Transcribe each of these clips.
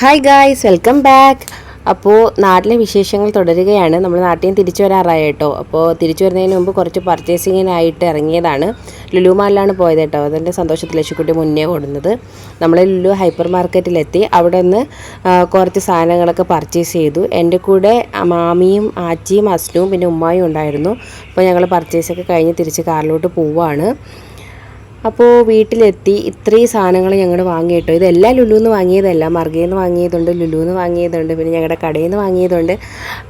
Hi guys welcome back അപ്പോൾ നാട്ടിലെ വിശേഷങ്ങൾ തുടരുകയാണ്. നമ്മൾ നാട്ടിൽ നിന്ന് തിരിച്ചു വരാറായി കേട്ടോ. അപ്പോൾ തിരിച്ചു വരുന്നതിന് മുമ്പ് കുറച്ച് പർച്ചേസിങ്ങിനായിട്ട് ഇറങ്ങിയതാണ്. ലുലു മാളിലാണ് പോയത് കേട്ടോ. അതിന്റെ സന്തോഷത്തിൽ ലക്ഷ്യക്കുട്ടി മുന്നേ ഓടുന്നത്. നമ്മൾ ലുലു ഹൈപ്പർ മാർക്കറ്റിലെത്തി അവിടെ നിന്ന് കുറച്ച് സാധനങ്ങളൊക്കെ പർച്ചേസ് ചെയ്തു. എന്റെ കൂടെ മാമിയും ആച്ചിയും അസ്നുവും പിന്നെ ഉമ്മായും ഉണ്ടായിരുന്നു. അപ്പോൾ ഞങ്ങൾ പർച്ചേസൊക്കെ കഴിഞ്ഞ് തിരിച്ച് കാറിലോട്ട് പോവുകയാണ് അപ്പോൾ വീട്ടിലെത്തി ഇത്രയും സാധനങ്ങൾ ഞങ്ങൾ വാങ്ങി കേട്ടോ. ഇതെല്ലാം ലുലുന്ന് വാങ്ങിയതല്ല. മർഗയിൽ നിന്ന് വാങ്ങിയതുണ്ട് ലുലുന്ന് വാങ്ങിയതുണ്ട് പിന്നെ ഞങ്ങളുടെ കടയിൽ നിന്ന് വാങ്ങിയതുണ്ട്.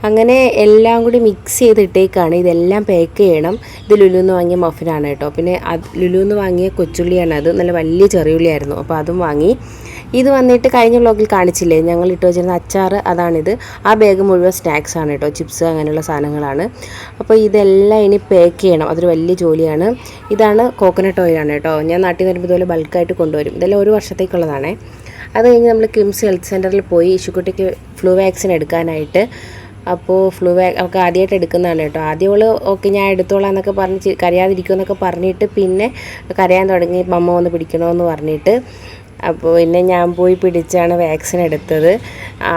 അങ്ങനെ എല്ലാം കൂടി മിക്സ് ചെയ്തിട്ടേക്കാണ് ഇതെല്ലാം പാക്ക് ചെയ്യണം. ഇത് ലുലുന്ന് വാങ്ങിയ മഫിനാണ് കേട്ടോ. പിന്നെ അത് ലുലുന്ന് വാങ്ങിയ കൊച്ചുള്ളിയാണ്. അത് നല്ല വലിയ ചെറിയുള്ളിയായിരുന്നു. അപ്പോൾ അതും വാങ്ങി ഇത് വന്നിട്ട് കഴിഞ്ഞ വ്ളോഗിൽ കാണിച്ചില്ലേ? ഞങ്ങൾ ഇട്ട് വെച്ചിരുന്ന അച്ചാർ അതാണിത്. ആ ബാഗ് മുഴുവൻ സ്നാക്സ് ആണ് കേട്ടോ ചിപ്സ് അങ്ങനെയുള്ള സാധനങ്ങളാണ്. അപ്പോൾ ഇതെല്ലാം ഇനി പാക്ക് ചെയ്യണം. അതൊരു വലിയ ജോലിയാണ്. ഇതാണ് കോക്കനട്ട് ഓയിലാണ് കേട്ടോ ഞാൻ നാട്ടിൽ വരുമ്പോൾ ഇതുപോലെ ബൾക്കായിട്ട് കൊണ്ടുവരും. ഇതെല്ലാം ഒരു വർഷത്തേക്കുള്ളതാണേ. അത് കഴിഞ്ഞ് നമ്മൾ കിംസ് ഹെൽത്ത് സെന്ററിൽ പോയി ഇഷുക്കുട്ടിക്ക് ഫ്ലൂ വാക്സിൻ എടുക്കാനായിട്ട്. അപ്പോൾ ഫ്ലൂ അവൾക്ക് ആദ്യമായിട്ട് എടുക്കുന്നതാണ് കേട്ടോ ആദ്യം അവൾ ഓക്കെ ഞാൻ എടുത്തോളാം എന്നൊക്കെ പറഞ്ഞ് കരയാതിരിക്കുമെന്നൊക്കെ പറഞ്ഞിട്ട് പിന്നെ കരയാൻ തുടങ്ങി. മമ്മ വന്ന് പിടിക്കണമെന്ന് പറഞ്ഞിട്ട്. അപ്പോൾ പിന്നെ ഞാൻ പോയി പിടിച്ചാണ് വാക്സിൻ എടുത്തത്.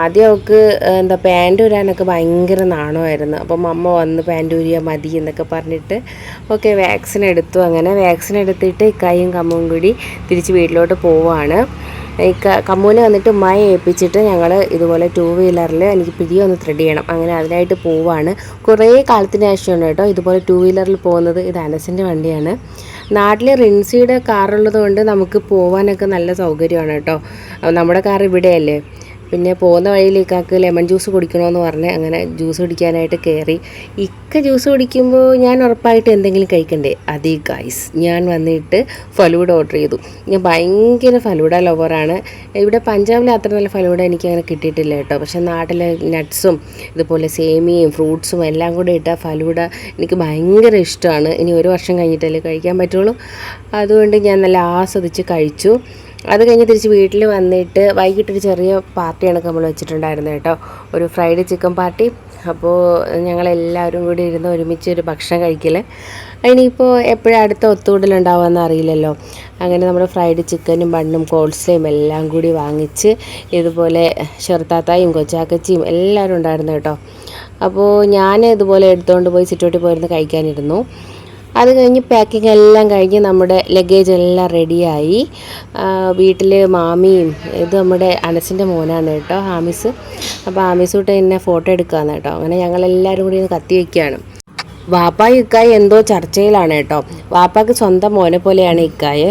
ആദ്യം അവൾക്ക് എന്താ പാന്റ് ഊരാനൊക്കെ ഭയങ്കര നാണമായിരുന്നു. അപ്പം അമ്മ വന്ന് പാന്റ് ഊരിയാൽ മതി എന്നൊക്കെ പറഞ്ഞിട്ട് ഓക്കെ വാക്സിൻ എടുത്തു. അങ്ങനെ വാക്സിൻ എടുത്തിട്ട് ഇക്കായും കമ്മും കൂടി തിരിച്ച് വീട്ടിലോട്ട് പോവാണ്. കമ്മൂനെ വന്നിട്ട് ഉമ്മായി ഏൽപ്പിച്ചിട്ട് ഞങ്ങൾ ഇതുപോലെ ടൂ വീലറിൽ എനിക്ക് പിടിയൊന്ന് ത്രെഡ് ചെയ്യണം. അങ്ങനെ അതിനായിട്ട് പോവാണ്. കുറേ കാലത്തിന് ശേഷമാണ് കേട്ടോ ഇതുപോലെ ടൂ വീലറിൽ പോകുന്നത്. ഇത് അനസിന്റെ വണ്ടിയാണ്. നാട്ടിൽ റിൻസിയുടെ കാറുള്ളത് കൊണ്ട് നമുക്ക് പോകാനൊക്കെ നല്ല സൗകര്യമാണ് കേട്ടോ. നമ്മുടെ കാർ ഇവിടെയല്ലേ? പിന്നെ പോകുന്ന വഴിയിൽ ഇക്കാക്ക് ലെമൺ ജ്യൂസ് കുടിക്കണമെന്ന് പറഞ്ഞ് അങ്ങനെ ജ്യൂസ് കുടിക്കാനായിട്ട് കയറി. ഇക്ക ജ്യൂസ് കുടിക്കുമ്പോൾ ഞാൻ ഉറപ്പായിട്ട് എന്തെങ്കിലും കഴിക്കണ്ടേ? അതേ ഗൈസ് ഞാൻ വന്നിട്ട് ഫലൂഡ ഓർഡർ ചെയ്തു. ഞാൻ ഭയങ്കര ഫലൂഡ ലവറാണ് ഇവിടെ പഞ്ചാബിൽ അത്ര നല്ല ഫലൂഡ എനിക്ക് അങ്ങനെ കിട്ടിയിട്ടില്ല കേട്ടോ. പക്ഷെ നാട്ടിലെ നട്ട്സും ഇതുപോലെ സേമിയയും ഫ്രൂട്ട്സും എല്ലാം കൂടെ ഇട്ട ഫലൂഡ എനിക്ക് ഭയങ്കര ഇഷ്ടമാണ്. ഇനി ഒരു വർഷം കഴിഞ്ഞിട്ടല്ലേ കഴിക്കാൻ പറ്റുള്ളൂ. അതുകൊണ്ട് ഞാൻ നല്ല ആസ്വദിച്ച് കഴിച്ചു. അത് കഴിഞ്ഞ് തിരിച്ച് വീട്ടിൽ വന്നിട്ട് വൈകിട്ടൊരു ചെറിയ പാർട്ടിയാണ് നമ്മൾ വെച്ചിട്ടുണ്ടായിരുന്നത് കേട്ടോ. ഒരു ഫ്രൈഡ് ചിക്കൻ പാർട്ടി. അപ്പോൾ ഞങ്ങളെല്ലാവരും കൂടി ഇരുന്ന് ഒരുമിച്ച് ഒരു ഭക്ഷണം കഴിക്കൽ ഇനിയിപ്പോൾ എപ്പോഴും അടുത്ത ഒത്തുകൂടലുണ്ടാവുമെന്ന് അറിയില്ലല്ലോ. അങ്ങനെ നമ്മൾ ഫ്രൈഡ് ചിക്കനും ബണ്ണും കോൾസ്ലയും എല്ലാം കൂടി വാങ്ങിച്ച് ഇതുപോലെ ചെറുത്താത്തായും കൊച്ചാക്കച്ചിയും എല്ലാവരും ഉണ്ടായിരുന്നു കേട്ടോ. അപ്പോൾ ഞാൻ ഇതുപോലെ എടുത്തുകൊണ്ട് പോയി സിറ്റോട്ടിൽ പോയിരുന്ന് കഴിക്കാനിരുന്നു. അത് കഴിഞ്ഞ് പാക്കിംഗ് എല്ലാം കഴിഞ്ഞ് നമ്മുടെ ലഗേജ് എല്ലാം റെഡിയായി വീട്ടിൽ മാമിയും ഇത് നമ്മുടെ അനസിന്റെ മോനാണ് കേട്ടോ ഹാമിസ്. അപ്പോൾ ഹാമിസ് എന്നെ ഫോട്ടോ എടുക്കാന്ന് കേട്ടോ. അങ്ങനെ ഞങ്ങളെല്ലാവരും കൂടി കത്തി വയ്ക്കുകയാണ് വാപ്പായും ഇക്കായും എന്തോ ചർച്ചയിലാണ് കേട്ടോ. വാപ്പാക്ക് സ്വന്തം മോനെ പോലെയാണ് ഇക്കായെ.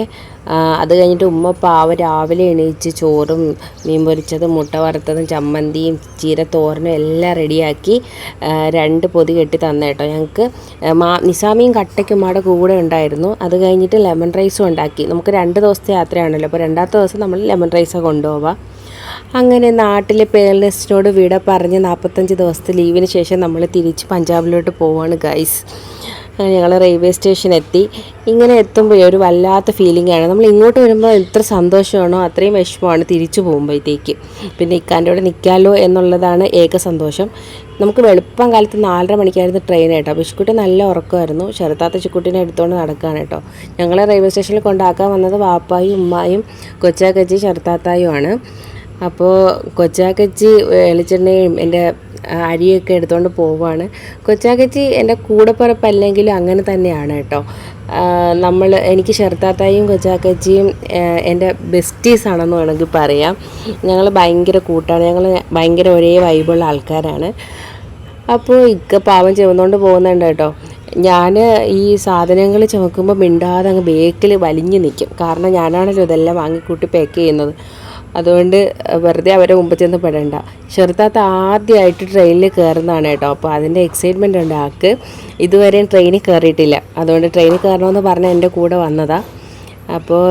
അത് കഴിഞ്ഞിട്ട് ഉമ്മ പാവ രാവിലെ എണീച്ച് ചോറും മീൻ പൊരിച്ചതും മുട്ട വറുത്തതും ചമ്മന്തിയും ചീരത്തോരനും എല്ലാം റെഡിയാക്കി രണ്ട് പൊതി കെട്ടി തന്നെ കേട്ടോ ഞങ്ങൾക്ക് മാ നിസാമിയും കട്ടയ്ക്കും ഉമ്മയുടെ കൂടെ ഉണ്ടായിരുന്നു. അത് കഴിഞ്ഞിട്ട് ലെമൺ റൈസും ഉണ്ടാക്കി. നമുക്ക് രണ്ട് ദിവസത്തെ യാത്രയാണല്ലോ. അപ്പോൾ രണ്ടാമത്തെ ദിവസം നമ്മൾ ലെമൺ റൈസ് കൊണ്ടുപോവാം. അങ്ങനെ നാട്ടിലെ പേരൻസിനോട് വിട പറഞ്ഞ് നാൽപ്പത്തഞ്ച് ദിവസത്തെ ലീവിന് ശേഷം നമ്മൾ തിരിച്ച് പഞ്ചാബിലോട്ട് പോവാണ് ഗൈസ്. ഞങ്ങൾ റെയിൽവേ സ്റ്റേഷൻ എത്തി. ഇങ്ങനെ എത്തുമ്പോൾ ഒരു വല്ലാത്ത ഫീലിംഗ് ആണ്. നമ്മൾ ഇങ്ങോട്ട് വരുമ്പോൾ എത്ര സന്തോഷമാണോ അത്രയും വിഷമമാണ് തിരിച്ചു പോകുമ്പോഴത്തേക്ക്. പിന്നെ ഇക്കാന്റെ കൂടെ നിൽക്കാമല്ലോ എന്നുള്ളതാണ് ഏക സന്തോഷം. നമുക്ക് വെളുപ്പം കാലത്ത് നാലര മണിക്കായിരുന്നു ട്രെയിൻ കേട്ടോ. ബിസ്കുട്ടി നല്ല ഉറക്കമായിരുന്നു. ചെറുത്താത്ത ചിക്കുട്ടിനെ എടുത്തുകൊണ്ട് നടക്കുകയാണ് കേട്ടോ. ഞങ്ങളെ റെയിൽവേ സ്റ്റേഷനിൽ കൊണ്ടാക്കാൻ വന്നത് വാപ്പായും ഉമ്മായും കൊച്ചാക്കച്ചി ചെറുത്താത്തായും ആണ്. അപ്പോൾ കൊച്ചാക്കച്ചി വെളിച്ചെണ്ണയും എന്റെ അരിയൊക്കെ എടുത്തുകൊണ്ട് പോവുകയാണ് കൊച്ചാക്കച്ചി എന്റെ കൂടെപ്പിറപ്പല്ലെങ്കിലും അങ്ങനെ തന്നെയാണ് കേട്ടോ. നമ്മൾ എനിക്ക് ഷെർത്താത്തായും കൊച്ചാക്കച്ചിയും എന്റെ ബെസ്റ്റീസ് ആണെന്ന് വേണമെങ്കിൽ പറയാം. ഞങ്ങൾ ഭയങ്കര കൂട്ടാണ്. ഞങ്ങൾ ഭയങ്കര ഒരേ വൈബുള്ള ആൾക്കാരാണ്. അപ്പോൾ ഇക്ക പാവം ചുമന്നുകൊണ്ട് പോകുന്നുണ്ട് കേട്ടോ. ഞാൻ ഈ സാധനങ്ങൾ ചുമക്കുമ്പോൾ മിണ്ടാതെ അങ്ങ് ബേക്കിൽ വലിഞ്ഞു നിൽക്കും കാരണം ഞാനാണല്ലോ ഇതെല്ലാം വാങ്ങിക്കൂട്ടി പാക്ക് ചെയ്യുന്നത്. അതുകൊണ്ട് വെറുതെ അവരെ മുമ്പ് ചെന്ന് പെടണ്ട. ചെറുത്താത്ത ആദ്യമായിട്ട് ട്രെയിനിൽ കയറുന്നതാണ് കേട്ടോ. അപ്പോൾ അതിന്റെ എക്സൈറ്റ്മെന്റ് ഉണ്ട്. ആൾക്ക് ഇതുവരെയും ട്രെയിനിൽ കയറിയിട്ടില്ല അതുകൊണ്ട് ട്രെയിനിൽ കയറണമെന്ന് പറഞ്ഞ് എന്റെ കൂടെ വന്നതാണ് അപ്പോൾ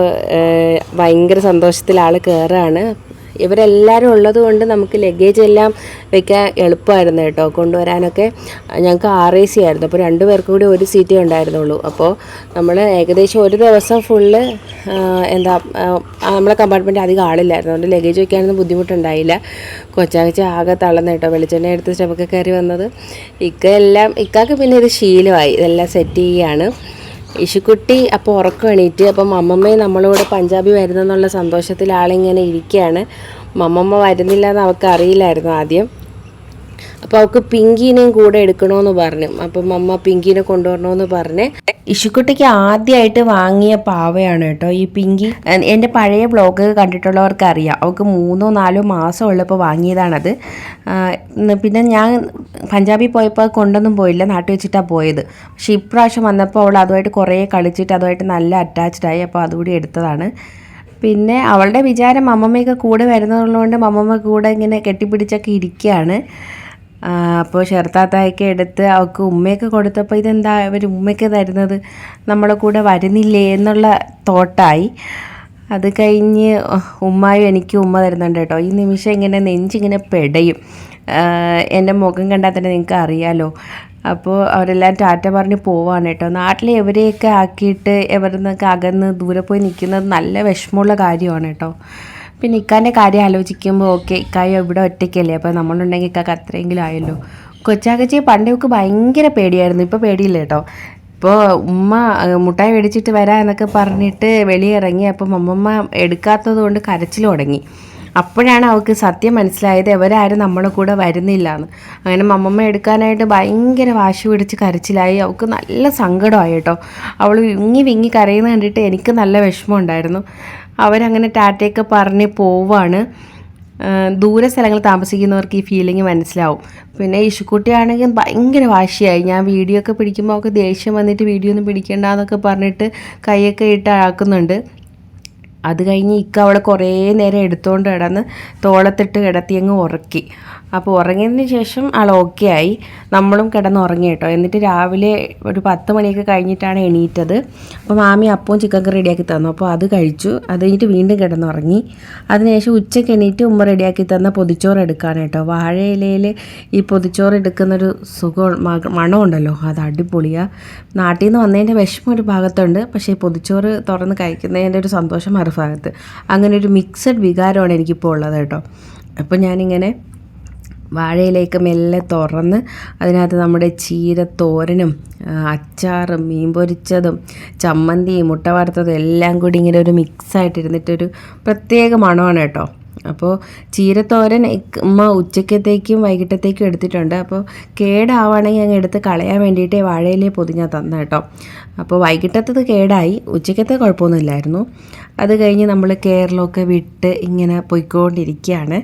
ഭയങ്കര സന്തോഷത്തിൽ ആൾ കയറുകയാണ് ഇവരെല്ലാവരും ഉള്ളത് കൊണ്ട് നമുക്ക് ലഗേജ് എല്ലാം വെക്കാൻ എളുപ്പമായിരുന്നു കേട്ടോ. കൊണ്ടുവരാനൊക്കെ ഞങ്ങൾക്ക് ആർ എ സി ആയിരുന്നു. അപ്പോൾ രണ്ട് പേർക്ക് കൂടി ഒരു സീറ്റേ ഉണ്ടായിരുന്നുള്ളൂ. അപ്പോൾ നമ്മൾ ഏകദേശം ഒരു ദിവസം ഫുള്ള് എന്താ നമ്മളെ കമ്പാർട്ട്മെന്റ് അധികം ആളില്ലായിരുന്നു. അതുകൊണ്ട് ലഗേജ് വെക്കാനൊന്നും ബുദ്ധിമുട്ടുണ്ടായില്ല. കൊച്ചാഴ്ച ആകെ തള്ളുന്ന കേട്ടോ. വെളിച്ചെണ്ണ എടുത്ത് സ്റ്റെപ്പൊക്കെ കയറി വന്നത്. ഇക്ക എല്ലാം ഇക്കാക്ക് പിന്നെ ഇത് ശീലമായി. ഇതെല്ലാം സെറ്റ് ചെയ്യുകയാണ് ഇശുക്കുട്ടി അപ്പോൾ ഉറക്കം എണീറ്റ് അപ്പം അമ്മമ്മയെ നമ്മളോട് പഞ്ചാബി വരുന്നെന്നുള്ള സന്തോഷത്തിൽ ആളിങ്ങനെ ഇരിക്കുകയാണ് മമ്മമ്മ വരുന്നില്ല എന്ന് അവൾക്ക് അറിയില്ലായിരുന്നു ആദ്യം. അപ്പോൾ അവൾക്ക് പിങ്കിനെയും കൂടെ എടുക്കണോന്ന് പറഞ്ഞു. അപ്പം മമ്മ പിങ്കിനെ കൊണ്ടുവരണോന്ന് പറഞ്ഞ്. ഇഷുക്കുട്ടിക്ക് ആദ്യമായിട്ട് വാങ്ങിയ പാവയാണ് കേട്ടോ ഈ പിങ്കി. എന്റെ പഴയ ബ്ലോഗ് കണ്ടിട്ടുള്ളവർക്ക് അറിയാം അവൾക്ക് മൂന്നോ നാലോ മാസം ഉള്ളപ്പോൾ വാങ്ങിയതാണത്. പിന്നെ ഞാൻ പഞ്ചാബിൽ പോയപ്പോൾ കൊണ്ടൊന്നും പോയില്ല. നാട്ടിൽ വെച്ചിട്ടാണ് പോയത്. പക്ഷേ ഇപ്രാവശ്യം വന്നപ്പോൾ അവൾ അതുമായിട്ട് കുറേ കളിച്ചിട്ട് അതുമായിട്ട് നല്ല അറ്റാച്ച്ഡ് ആയി. അപ്പോൾ അതുകൂടി എടുത്തതാണ്. പിന്നെ അവളുടെ വിചാരം അമ്മമ്മയൊക്കെ കൂടെ വരുന്നതുകൊണ്ട് അമ്മമ്മ കൂടെ ഇങ്ങനെ കെട്ടിപ്പിടിച്ചൊക്കെ ഇരിക്കുകയാണ് അപ്പോൾ ഷെർത്താത്തായൊക്കെ എടുത്ത് അവൾക്ക് ഉമ്മയൊക്കെ കൊടുത്തപ്പോൾ ഇതെന്താ ഇവർ ഉമ്മയ്ക്ക് തരുന്നത്? നമ്മളെ കൂടെ വരുന്നില്ലേ എന്നുള്ള തോട്ടായി. അത് കഴിഞ്ഞ് ഉമ്മായും എനിക്ക് ഉമ്മ തരുന്നുണ്ട് കേട്ടോ. ഈ നിമിഷം ഇങ്ങനെ നെഞ്ചിങ്ങനെ പെടയും. എന്റെ മുഖം കണ്ടാൽ തന്നെ നിങ്ങൾക്ക് അറിയാലോ. അപ്പോൾ അവരെല്ലാം ടാറ്റ പറഞ്ഞ് പോവാണ് കേട്ടോ. നാട്ടിൽ എവരെയൊക്കെ ആക്കിയിട്ട് എവിടെ നിന്നൊക്കെ അകന്ന് ദൂരെ പോയി നിൽക്കുന്നത് നല്ല വിഷമമുള്ള കാര്യമാണ് കേട്ടോ. പിന്നെ ഇക്കാന്റെ കാര്യം ആലോചിക്കുമ്പോൾ ഓക്കെ ഇക്കായ ഇവിടെ ഒറ്റയ്ക്കല്ലേ? അപ്പോൾ നമ്മളുണ്ടെങ്കിൽ ഇക്കാക്ക് അത്രയെങ്കിലും ആയല്ലോ. കൊച്ചാക്കച്ചിയെ പണ്ടൊക്കെ ഭയങ്കര പേടിയായിരുന്നു. ഇപ്പോൾ പേടിയില്ല കേട്ടോ. ഇപ്പോൾ ഉമ്മ മുട്ടായി മേടിച്ചിട്ട് വരാം എന്നൊക്കെ പറഞ്ഞിട്ട് വെളിയിറങ്ങി. അപ്പം അമ്മമ്മ എടുക്കാത്തത് കൊണ്ട് കരച്ചിൽ തുടങ്ങി. അപ്പോഴാണ് അവൾക്ക് സത്യം മനസ്സിലായത് എവരാരും നമ്മളെ കൂടെ വരുന്നില്ല എന്ന് അങ്ങനെ മമ്മമ്മ എടുക്കാനായിട്ട് ഭയങ്കര വാശി പിടിച്ച് കരച്ചിലായി. അവൾക്ക് നല്ല സങ്കടമായി കേട്ടോ. അവൾ വിങ്ങി വിങ്ങി കരയുന്നത് കണ്ടിട്ട് എനിക്ക് നല്ല വിഷമം ഉണ്ടായിരുന്നു. അവരങ്ങനെ ടാറ്റയൊക്കെ പറഞ്ഞ് പോവാണ്. ദൂര സ്ഥലങ്ങളിൽ താമസിക്കുന്നവർക്ക് ഈ ഫീലിംഗ് മനസ്സിലാവും. പിന്നെ ഇഷുക്കുട്ടിയാണെങ്കിൽ ഭയങ്കര വാശിയായി. ഞാൻ വീഡിയോ ഒക്കെ പിടിക്കുമ്പോൾ അവൾക്ക് ദേഷ്യം വന്നിട്ട് വീഡിയോ ഒന്നും പിടിക്കണ്ടെന്നൊക്കെ പറഞ്ഞിട്ട് കൈയൊക്കെ ഇട്ട് ആക്കുന്നുണ്ട് അത് കഴിഞ്ഞ് ഇക്ക അവളെ കുറേ നേരം എടുത്തുകൊണ്ട് കിടന്ന് തോളത്തിട്ട് കിടത്തി അങ്ങ് ഉറക്കി. അപ്പോൾ ഉറങ്ങിയതിന് ശേഷം ആൾ ഓക്കെ ആയി. നമ്മളും കിടന്ന് ഉറങ്ങി കേട്ടോ. എന്നിട്ട് രാവിലെ ഒരു പത്ത് മണിയൊക്കെ കഴിഞ്ഞിട്ടാണ് എണീറ്റത്. അപ്പോൾ മാമി അപ്പവും ചിക്കൻ കറി റെഡിയാക്കി തന്നു. അപ്പോൾ അത് കഴിച്ചു. അത് കഴിഞ്ഞിട്ട് വീണ്ടും കിടന്നുറങ്ങി അതിനുശേഷം ഉച്ചയ്ക്ക് എണീറ്റ് ഉമ്മ റെഡിയാക്കി തന്ന പൊതിച്ചോറ് എടുക്കാൻ കേട്ടോ. വാഴയിലയിൽ ഈ പൊതിച്ചോറ് എടുക്കുന്നൊരു സുഖം മണമുണ്ടല്ലോ. അത് അടിപൊളിയാണ് നാട്ടിൽ നിന്ന് വന്നതിന്റെ വിഷമം ഒരു ഭാഗത്തുണ്ട്. പക്ഷേ ഈ പൊതിച്ചോറ് തുറന്ന് കഴിക്കുന്നതിന്റെ ഒരു സന്തോഷം മറുഭാഗത്ത്. അങ്ങനെ ഒരു മിക്സഡ് വികാരമാണ് എനിക്കിപ്പോൾ ഉള്ളത് കേട്ടോ. അപ്പോൾ ഞാനിങ്ങനെ വാഴയിലേക്ക് മെല്ലെ തുറന്ന് അതിനകത്ത് നമ്മുടെ ചീരത്തോരനും തോരനും അച്ചാറും മീൻ പൊരിച്ചതും ചമ്മന്തിയും മുട്ട വറുത്തതും എല്ലാം കൂടി ഇങ്ങനെ ഒരു മിക്സായിട്ടിരുന്നിട്ടൊരു പ്രത്യേക മണമാണ് കേട്ടോ. അപ്പോൾ ചീരത്തോരൻ ഉമ്മ ഉച്ചക്കത്തേക്കും വൈകിട്ടത്തേക്കും എടുത്തിട്ടുണ്ട്. അപ്പോൾ കേടാവുകയാണെങ്കിൽ അങ്ങ് എടുത്ത് കളയാൻ വേണ്ടിയിട്ട് വാഴയിലേ പൊതിഞ്ഞാൽ തന്ന കേട്ടോ. അപ്പോൾ വൈകിട്ടത്തത് കേടായി. ഉച്ചക്കത്തെ കുഴപ്പമൊന്നുമില്ലായിരുന്നു. അത് കഴിഞ്ഞ് നമ്മൾ കേരളമൊക്കെ വിട്ട് ഇങ്ങനെ പോയിക്കൊണ്ടിരിക്കുകയാണ്.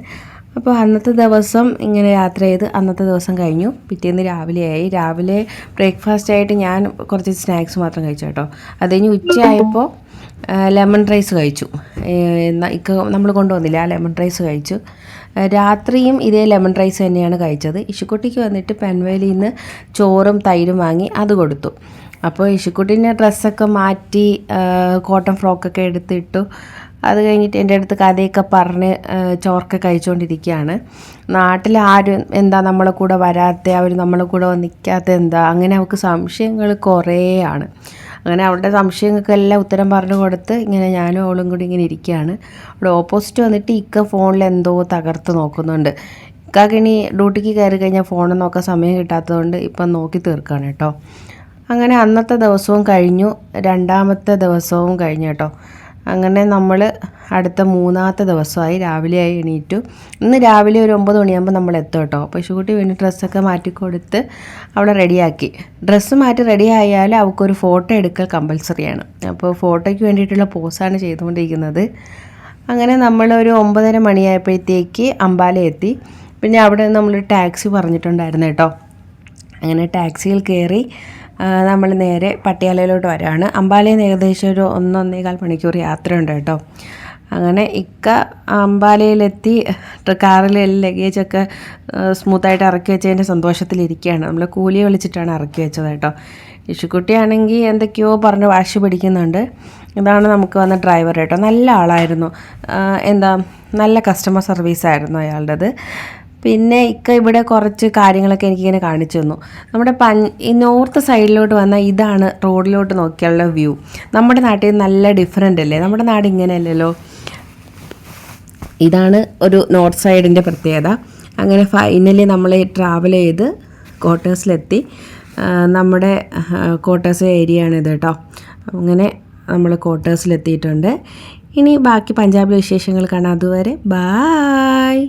അപ്പോൾ അന്നത്തെ ദിവസം ഇങ്ങനെ യാത്ര ചെയ്ത് അന്നത്തെ ദിവസം കഴിഞ്ഞു. പിറ്റേന്ന് രാവിലെയായി. രാവിലെ ബ്രേക്ക്ഫാസ്റ്റ് ആയിട്ട് ഞാൻ കുറച്ച് സ്നാക്സ് മാത്രം കഴിച്ചു കേട്ടോ. അത് കഴിഞ്ഞ് ഉച്ചയായപ്പോൾ ലെമൺ റൈസ് കഴിച്ചു. ഇക്ക നമ്മൾ കൊണ്ടുവന്നില്ല ലെമൺ റൈസ് കഴിച്ചു. രാത്രിയും ഇതേ ലെമൺ റൈസ് തന്നെയാണ് കഴിച്ചത്. ഇഷുക്കുട്ടിക്ക് വന്നിട്ട് പെൻവേലിയിൽ നിന്ന് ചോറും തൈരും വാങ്ങി അത് കൊടുത്തു. അപ്പോൾ ഇഷുക്കുട്ടീന്റെ ഡ്രസ്സൊക്കെ മാറ്റി കോട്ടൺ ഫ്രോക്കൊക്കെ എടുത്തിട്ടു. അത് കഴിഞ്ഞിട്ട് എന്റെ അടുത്ത് കഥയൊക്കെ പറഞ്ഞ് ചോർക്കെ കഴിച്ചുകൊണ്ടിരിക്കുകയാണ് നാട്ടിൽ ആരും എന്താ നമ്മളെ കൂടെ വരാത്ത അവർ നമ്മളെ കൂടെ നിൽക്കാത്ത എന്താ അങ്ങനെ അവൾക്ക് സംശയങ്ങൾ കുറേ ആണ് അങ്ങനെ അവളുടെ സംശയങ്ങൾക്കെല്ലാം ഉത്തരം പറഞ്ഞു കൊടുത്ത് ഇങ്ങനെ ഞാനും അവളും കൂടി ഇങ്ങനെ ഇരിക്കുകയാണ്. അവിടെ ഓപ്പോസിറ്റ് വന്നിട്ട് ഇക്ക ഫോണിൽ എന്തോ തകർത്ത് നോക്കുന്നുണ്ട്. ഇക്കാക്കിനി ഡ്യൂട്ടിക്ക് കയറി കഴിഞ്ഞാൽ ഫോൺ നോക്കാൻ സമയം കിട്ടാത്തതുകൊണ്ട് ഇപ്പം നോക്കി തീർക്കുകയാണ് കേട്ടോ. അങ്ങനെ അന്നത്തെ ദിവസവും കഴിഞ്ഞു രണ്ടാമത്തെ ദിവസവും കഴിഞ്ഞു കേട്ടോ. അങ്ങനെ നമ്മൾ അടുത്ത മൂന്നാമത്തെ ദിവസമായി രാവിലെ രാവിലെയായി എണീറ്റു. ഇന്ന് രാവിലെ ഒരു ഒമ്പത് മണിയാകുമ്പോൾ നമ്മൾ എത്തും കേട്ടോ. അപ്പോൾ ഷൂട്ടി വേണ്ടി ഡ്രസ്സൊക്കെ മാറ്റി കൊടുത്ത് അവളെ റെഡിയാക്കി. ഡ്രസ്സ് മാറ്റി റെഡി ആയാൽ അവൾക്കൊരു ഫോട്ടോ എടുക്കൽ കമ്പൽസറിയാണ് അപ്പോൾ ഫോട്ടോയ്ക്ക് വേണ്ടിയിട്ടുള്ള പോസാണ് ചെയ്തുകൊണ്ടിരിക്കുന്നത്. അങ്ങനെ നമ്മൾ ഒരു ഒമ്പതര മണിയായപ്പോഴത്തേക്ക് അമ്പാല എത്തി. പിന്നെ അവിടെ നമ്മൾ ടാക്സി പറഞ്ഞിട്ടുണ്ടായിരുന്നു കേട്ടോ. അങ്ങനെ ടാക്സിയിൽ കയറി നമ്മൾ നേരെ പട്ടിയാലയിലോട്ട് വരാണ്. അമ്പാലയിൽ ഏകദേശം ഒരു ഒന്നൊന്നേകാൽ മണിക്കൂർ യാത്രയുണ്ട് കേട്ടോ. അങ്ങനെ ഇക്ക അമ്പാലയിലെത്തി കാറിൽ ലഗേജൊക്കെ സ്മൂത്തായിട്ട് ഇറക്കി വെച്ചതിന്റെ സന്തോഷത്തിലിരിക്കുകയാണ് നമ്മൾ കൂലിയെ വിളിച്ചിട്ടാണ് ഇറക്കി വെച്ചത് കേട്ടോ. ഇഷുക്കുട്ടിയാണെങ്കിൽ എന്തൊക്കെയോ പറഞ്ഞ് വാശി പിടിക്കുന്നുണ്ട്. ഇതാണ് നമുക്ക് വന്ന ഡ്രൈവർ കേട്ടോ. നല്ല ആളായിരുന്നു. എന്താ നല്ല കസ്റ്റമർ സർവീസ് ആയിരുന്നു അയാളുടേത്. പിന്നെ ഇക്ക ഇവിടെ കുറച്ച് കാര്യങ്ങളൊക്കെ എനിക്കിങ്ങനെ കാണിച്ചു തന്നു. നമ്മുടെ പൻ ഈ നോർത്ത് സൈഡിലോട്ട് വന്നാൽ ഇതാണ് റോഡിലോട്ട് നോക്കിയുള്ള വ്യൂ. നമ്മുടെ നാട്ടിൽ നല്ല ഡിഫറെന്റ് അല്ലേ? നമ്മുടെ നാട് ഇങ്ങനെയല്ലല്ലോ? ഇതാണ് ഒരു നോർത്ത് സൈഡിന്റെ പ്രത്യേകത. അങ്ങനെ ഫൈനലി നമ്മൾ ട്രാവൽ ചെയ്ത് ക്വാർട്ടേഴ്സിലെത്തി നമ്മുടെ ക്വാർട്ടേഴ്സ് ഏരിയ ആണിത് കേട്ടോ അങ്ങനെ നമ്മൾ ക്വാർട്ടേഴ്സിലെത്തിയിട്ടുണ്ട് ഇനി ബാക്കി പഞ്ചാബിലെ വിശേഷങ്ങൾ കാണാം. അതുവരെ ബായ്.